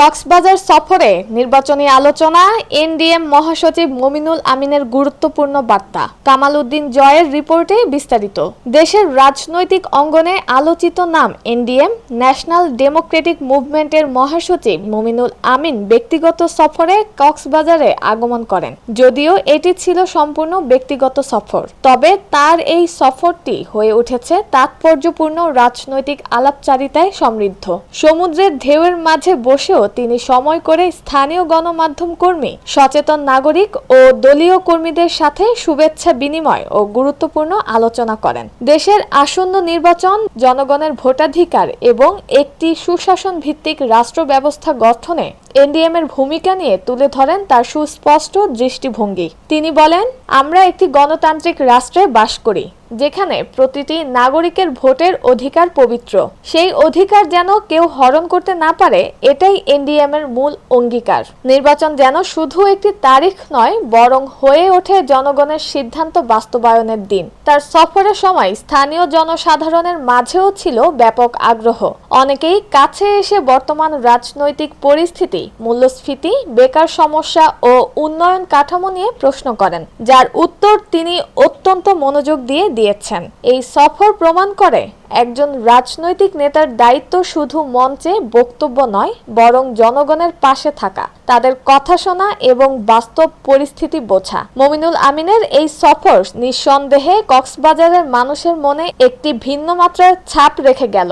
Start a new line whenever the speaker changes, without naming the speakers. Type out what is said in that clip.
কক্সবাজার সফরে নির্বাচনী আলোচনা, এনডিএম মহাসচিব মমিনুল আমিনের গুরুত্বপূর্ণ বার্তা। কামাল উদ্দিন জয়ের রিপোর্টে বিস্তারিত। দেশের রাজনৈতিক অঙ্গনে আলোচিত নাম এনডিএম, ন্যাশনাল ডেমোক্রেটিক মুভমেন্টের মহাসচিব মমিনুল আমিন ব্যক্তিগত সফরে কক্সবাজারে আগমন করেন। যদিও এটি ছিল সম্পূর্ণ ব্যক্তিগত সফর। তবে তার এই সফরটি হয়ে উঠেছে তাৎপর্যপূর্ণ রাজনৈতিক আলাপচারিতায় সমৃদ্ধ। সমুদ্রের ঢেউয়ের মাঝে বসেও তিনি সময় করে স্থানীয় গণমাধ্যম কর্মী, সচেতন নাগরিক ও দলীয় কর্মীদের সাথে শুভেচ্ছা বিনিময় ও গুরুত্বপূর্ণ আলোচনা করেন। দেশের আসন্ন নির্বাচন জনগণের ভোটাধিকার এবং একটি সুশাসন ভিত্তিক রাষ্ট্র ব্যবস্থা গঠনে এনডিএম এর ভূমিকা নিয়ে তুলে ধরেন তার সুস্পষ্ট দৃষ্টিভঙ্গি। তিনি বলেন, আমরা একটি গণতান্ত্রিক রাষ্ট্রে বাস করি, যেখানে প্রতিটি নাগরিকের ভোটের অধিকার পবিত্র। সেই অধিকার যেন কেউ হরণ করতে না পারে, এটাই এনডিএম এর মূল অঙ্গীকার। নির্বাচন যেন শুধু একটি তারিখ নয়, বরং হয়ে ওঠে জনগণের সিদ্ধান্ত বাস্তবায়নের দিন। তার সফরের সময় স্থানীয় জনসাধারণের মাঝেও ছিল ব্যাপক আগ্রহ। অনেকেই কাছে এসে বর্তমান রাজনৈতিক পরিস্থিতি মূল্যস্ফীতি, বেকার সমস্যা ও উন্নয়ন কাঠামো নিয়ে প্রশ্ন করেন, যার উত্তর তিনি অত্যন্ত মনোযোগ দিয়ে দিয়েছেন। এই সফর প্রমাণ করে একজন রাজনৈতিক নেতার দায়িত্ব শুধু মঞ্চে বক্তব্য নয়, বরং জনগণের পাশে থাকা, তাদের কথা শোনা এবং বাস্তব পরিস্থিতি বোঝা। মমিনুল আমিনের এই সফর নিঃসন্দেহে কক্সবাজারের মানুষের মনে একটি ভিন্ন মাত্রার ছাপ রেখে গেল।